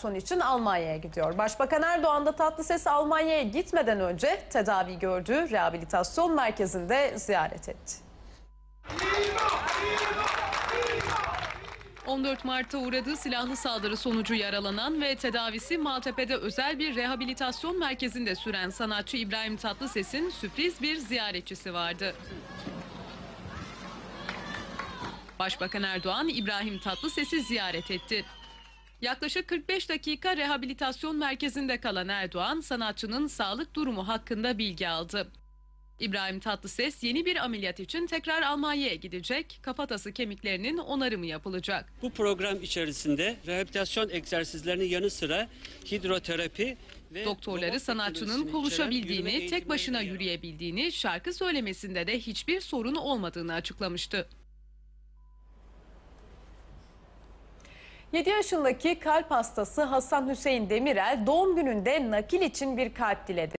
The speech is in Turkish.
Son için Almanya'ya gidiyor. Başbakan Erdoğan da Tatlıses Almanya'ya gitmeden önce tedavi gördüğü rehabilitasyon merkezinde ziyaret etti. 14 Mart'ta uğradığı silahlı saldırı sonucu yaralanan ve tedavisi Maltepe'de özel bir rehabilitasyon merkezinde süren sanatçı İbrahim Tatlıses'in sürpriz bir ziyaretçisi vardı. Başbakan Erdoğan İbrahim Tatlıses'i ziyaret etti. Yaklaşık 45 dakika rehabilitasyon merkezinde kalan Erdoğan, sanatçının sağlık durumu hakkında bilgi aldı. İbrahim Tatlıses yeni bir ameliyat için tekrar Almanya'ya gidecek. Kafatası kemiklerinin onarımı yapılacak. Bu program içerisinde rehabilitasyon egzersizlerinin yanı sıra hidroterapi ve Doktorları sanatçının konuşabildiğini, tek başına yürüyebildiğini, şarkı söylemesinde de hiçbir sorun olmadığını açıklamıştı. 7 yaşındaki kalp hastası Hasan Hüseyin Demirel doğum gününde nakil için bir kalp diledi.